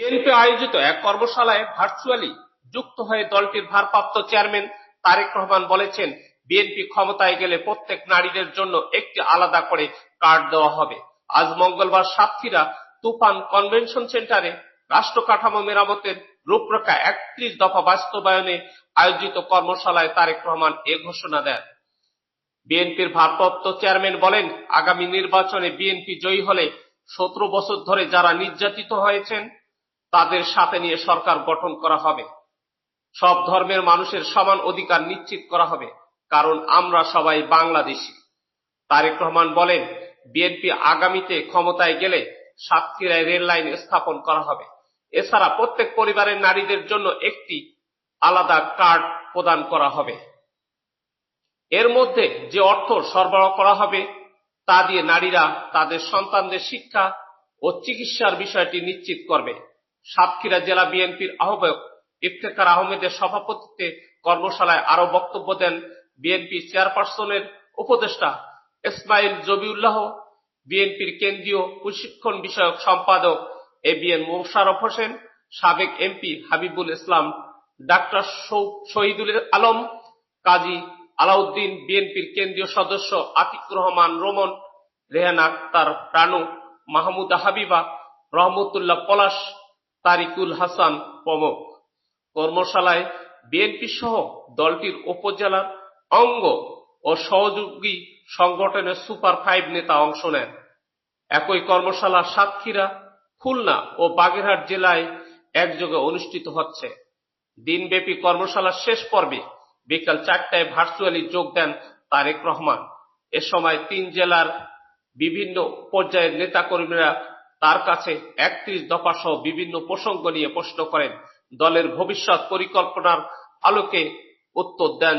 BNP আয়োজিত এক কর্মশালায় ভার্চুয়ালি যুক্ত হয়ে দলটির ভারপ্রাপ্ত চেয়ারম্যান তারেক রহমান বলেছেন, বিএনপি ক্ষমতায় গেলে প্রত্যেক নারীদের জন্য একটি আলাদা করে কার্ড দেওয়া হবে। আজ মঙ্গলবার সাতক্ষীরা তুফান কনভেনশন সেন্টারে রাষ্ট্র কাঠামো মেরামতের রূপরেখা একত্রিশ দফা বাস্তবায়নে আয়োজিত কর্মশালায় তারেক রহমান এ ঘোষণা দেন। বিএনপির ভারপ্রাপ্ত চেয়ারম্যান বলেন, আগামী নির্বাচনে বিএনপি জয়ী হলে সতেরো বছর ধরে যারা নির্যাতিত হয়েছেন তাদের সাথে নিয়ে সরকার গঠন করা হবে। সব ধর্মের মানুষের সমান অধিকার নিশ্চিত করা হবে, কারণ আমরা সবাই বাংলাদেশি। তারেক রহমান বলেন, বিএনপি আগামীতে ক্ষমতায় গেলে সাতক্ষীরায় রেল লাইন স্থাপন করা হবে। এছাড়া প্রত্যেক পরিবারের নারীদের জন্য একটি আলাদা কার্ড প্রদান করা হবে। এর মধ্যে যে অর্থ সরবরাহ করা হবে, তা দিয়ে নারীরা তাদের সন্তানদের শিক্ষা ও চিকিৎসার বিষয়টি নিশ্চিত করবে। সাতক্ষীরা জেলা বিএনপির আহ্বায়ক ইফতেখার আহমেদের সভাপতিত্বে কর্মশালায় আরও বক্তব্য দেন বিএনপি চেয়ারপারসনের উপদেষ্টা ইসমাইল জবিউল্লাহ, বিএনপির কেন্দ্রীয় প্রশিক্ষণ বিষয়ক সম্পাদক A B M Mosharraf Hossain, সাবেক এমপি হাবিবুল ইসলাম, ডাক্তার শহীদুল আলম, কাজী আলাউদ্দিন, বিএনপির কেন্দ্রীয় সদস্য আতিকুর রহমান, রোমন, রেহান আক্তার প্রাণু মাহমুদা হাবিবা, রহমতুল্লাহ পলাশ তারিকুল হাসান প্রমুখ। কর্মশালায় বিএনপি সহ দলটির উপজেলার অঙ্গ ও সহযোগী সংগঠনের সুপার ফাইভ নেতা অংশ নেন। একই কর্মশালা সাতক্ষীরা, খুলনা ও বাগেরহাট জেলায় একযোগে অনুষ্ঠিত হচ্ছে। দিনব্যাপী কর্মশালার শেষ পর্বে বিকাল চারটায় ভার্চুয়ালি যোগ দেন তারেক রহমান। এ সময় তিন জেলার বিভিন্ন পর্যায়ের নেতাকর্মীরা তার কাছে একত্রিশ দফা সহ বিভিন্ন প্রসঙ্গ নিয়ে প্রশ্ন করেন। দলের ভবিষ্যৎ পরিকল্পনার আলোকে উত্তর দেন